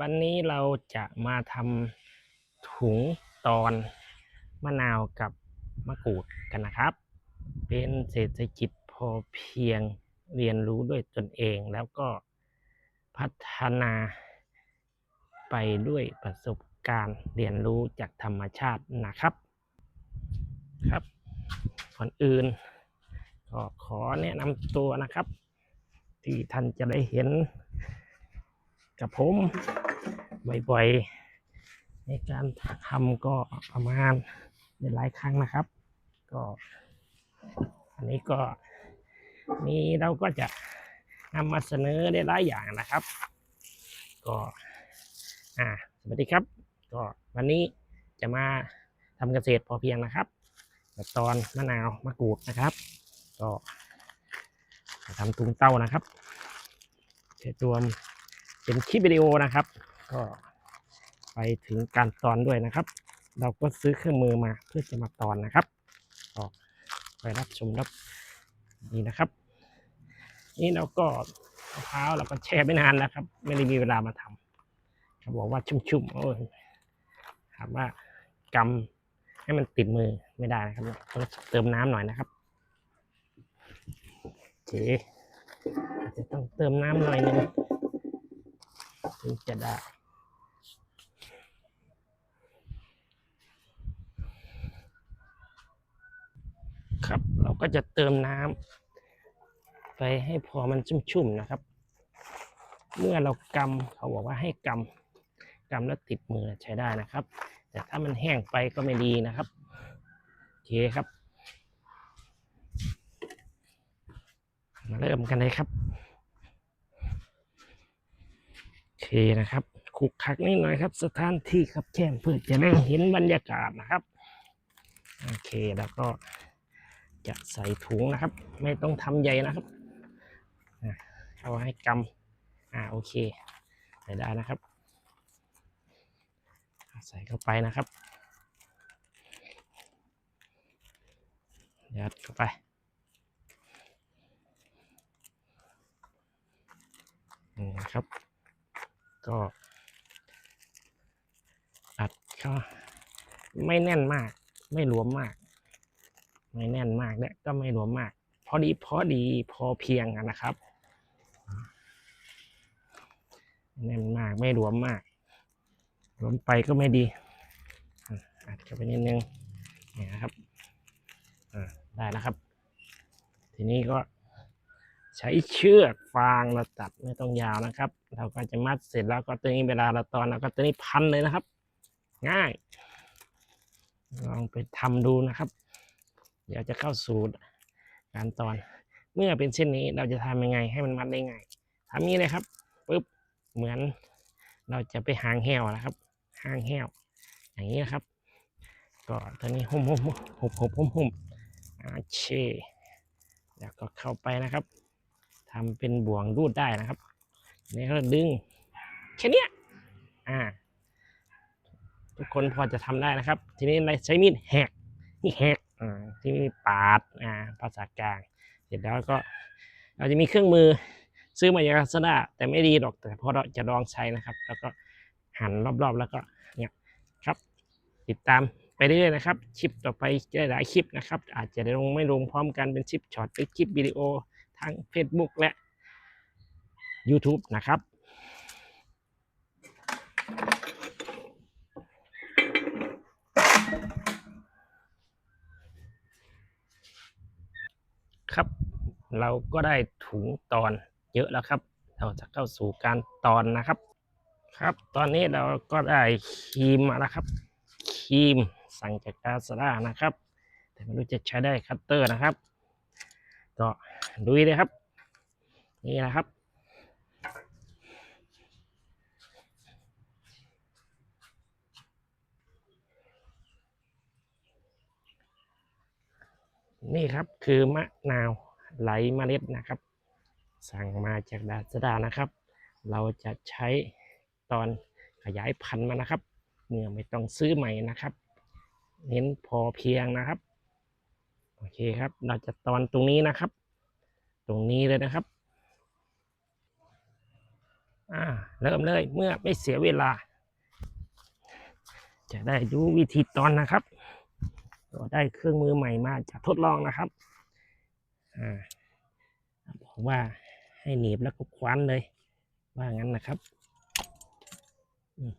วันนี้เราจะมาทำถุงตอนมะนาวกับมะกรูดกันนะครับ เป็นเศรษฐกิจพอเพียงเรียนรู้ด้วยตนเองแล้วก็พัฒนาไปด้วยประสบการณ์เรียนรู้จากธรรมชาตินะครับครับก่อนอื่นก็ขอแนะนำตัวนะครับ ที่ท่านจะได้เห็นกับผม บ่อยๆ ในการทำก็ประมาณหลายครั้งนะครับ ก็อันนี้ก็มีเราก็จะนำมาเสนอได้หลายอย่างนะครับ ก็อ่าสวัสดีครับ ก็วันนี้จะมาทำเกษตรพอเพียงนะครับตอนมะนาวมะกรูดนะครับ ก็ทำตุงเต้านะครับใช้ตัวเป็นคลิปวิดีโอนะครับ ก็ไปถึงการตอนด้วยนะครับ เราก็ซื้อเครื่องมือมาเพื่อจะมาตอนนะครับก็ไปรับชมรับนี่นะครับ นี่เราก็มะพร้าวเราก็แช่ไม่นานนะครับ ไม่ได้มีเวลามาทำเขาบอกว่าชุ่มๆโอ้ถามว่ากำให้มันติดมือไม่ได้นะครับต้องเติมน้ำหน่อยนะครับโอเคจะต้องเติมน้ำหน่อยหนึงถึงจะได้ ครับ เราก็จะเติมน้ำไปให้พอมันชุ่มๆนะครับ เมื่อเรากำเขาบอกว่าให้กำกำแล้วติดมือใช้ได้นะครับ แต่ถ้ามันแห้งไปก็ไม่ดีนะครับโอเคครับ มาเริ่มกันเลยครับโอเคนะครับคุกคักนิดหน่อยครับสถานที่ครับแช่เพื่อจะได้เห็นบรรยากาศนะครับโอเคแล้วก็ จะใส่ถุงนะครับ ไม่ต้องทำใหญ่นะครับเอาให้กำอ่าโอเคใส่ได้นะครับ ใส่เข้าไปนะครับยัดเข้าไปนี่นะครับ ก็อัดก็ไม่แน่นมาก ไม่หลวมมาก ไม่แน่นมากและก็ไม่หลวมมาก พอดีพอดีพอเพียงนะครับแน่นมากไม่หลวมมากหลวมไปก็ไม่ดีอัดเข้าไปนิดนึงนี่นะครับอ่าได้นะครับ ทีนี้ก็ใช้เชือกฟางเราตัดไม่ต้องยาวนะครับ เราก็จะมัดเสร็จแล้วก็ตัวนี้เวลาเราตอนเราก็ตัวนี้พันเลยนะครับ ง่าย ลองไปทำดูนะครับ เดี๋ยวจะเข้าสู่การตอน เมื่อเป็นเช่นนี้เราจะทำยังไงให้มันมัดได้ง่ายทำนี้เลยครับปุ๊บเหมือนเราจะไปหางแหวนะครับหางแหวอย่างนี้นะครับ ก็ตัวนี้หุ่มหุ่มหุ่มหุ่มหุ่มหุ่มอาเชแล้วก็เข้าไปนะครับทำเป็นบ่วงรูดได้นะครับนี่ก็ดึงแค่นี้อ่าทุกคนพอจะทำได้นะครับ ทีนี้ใช้มีดแหกนี่แหก ที่มีปาดภาษากลาง เสร็จแล้วก็เราจะมีเครื่องมือซื้อมาจากลาซาด้าแต่ไม่ดีหรอกแต่พอเราจะลองใช้นะครับ แล้วก็หันรอบๆแล้วก็เนี่ยครับ ติดตามไปเรื่อยๆนะครับคลิปต่อไปจะได้หลายคลิปนะครับ อาจจะได้ลงไม่ลงพร้อมกันเป็นคลิปช็อตหรือคลิปวิดีโอทาง Facebook และ YouTube นะครับ ครับ เราก็ได้ถุงตอนเยอะแล้วครับ เราจะเข้าสู่การตอนนะครับ ครับ ตอนนี้เราก็ได้ครีมมาแล้วครับครีมสั่งจากกาซาด้านะครับ แต่ไม่รู้จะใช้ได้คัตเตอร์นะครับ ก็ดูเลยครับ นี่นะครับ นี่ครับคือมะนาวไหลเมล็ดนะครับ สั่งมาจากดาซาดานะครับ เราจะใช้ตอนขยายพันธุ์มานะครับเมื่อไม่ต้องซื้อใหม่นะครับ เน้นพอเพียงนะครับ โอเคครับ เราจะตอนตรงนี้นะครับ ตรงนี้เลยนะครับอ่าเริ่มเลยเมื่อไม่เสียเวลา จะได้ดูวิธีตอนนะครับ ก็ได้เครื่องมือใหม่มาจะทดลองนะครับอ่าบอกว่าให้หนีบแล้วก็คว้านเลย ว่างั้นนะครับอืม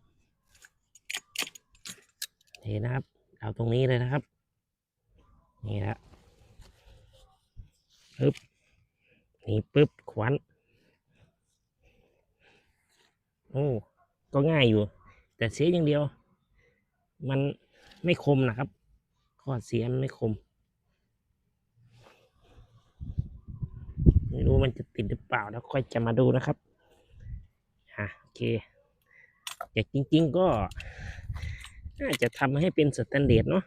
เทนะครับเอาตรงนี้เลยนะครับ นี่ละปึ๊บนี่ปึ๊บคว้านโอ้ก็ง่ายอยู่ แต่เสียอย่างเดียว มันไม่คมนะครับ ข้อเสียมันไม่คม ไม่รู้มันจะติดหรือเปล่าแล้วค่อยจะมาดูนะครับอะโอเคแต่จริง ๆ ก็น่าจะทำให้เป็นสแตนเดร์ดเนาะ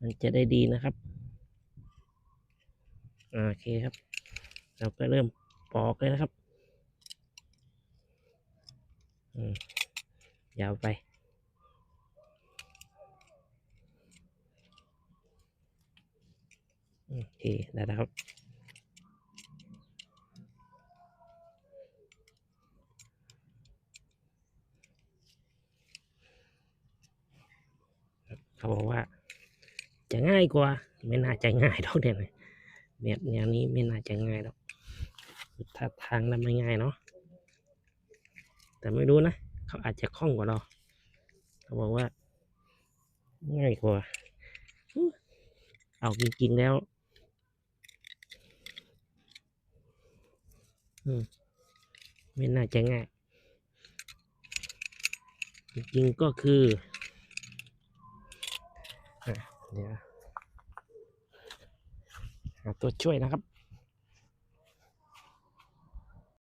มันจะได้ดีนะครับโอเคครับ เราก็เริ่มปอกเลยนะครับอืมยาวไป โอเคได้แล้วครับเขาบอกว่า จะง่ายกว่า ไม่น่าจะง่ายหรอกเนี่ยแบบแนวนี้ไม่น่าจะง่ายหรอกถ้าทางแล้วไม่ง่ายเนาะแต่ไม่รู้นะเขาอาจจะคล่องกว่าเราเขาบอกว่า ง่ายกว่า เอาจริงๆแล้ว อืม ไม่น่าจะง่าย จริงๆก็คืออเดี๋ยวหาตัวช่วยนะครับ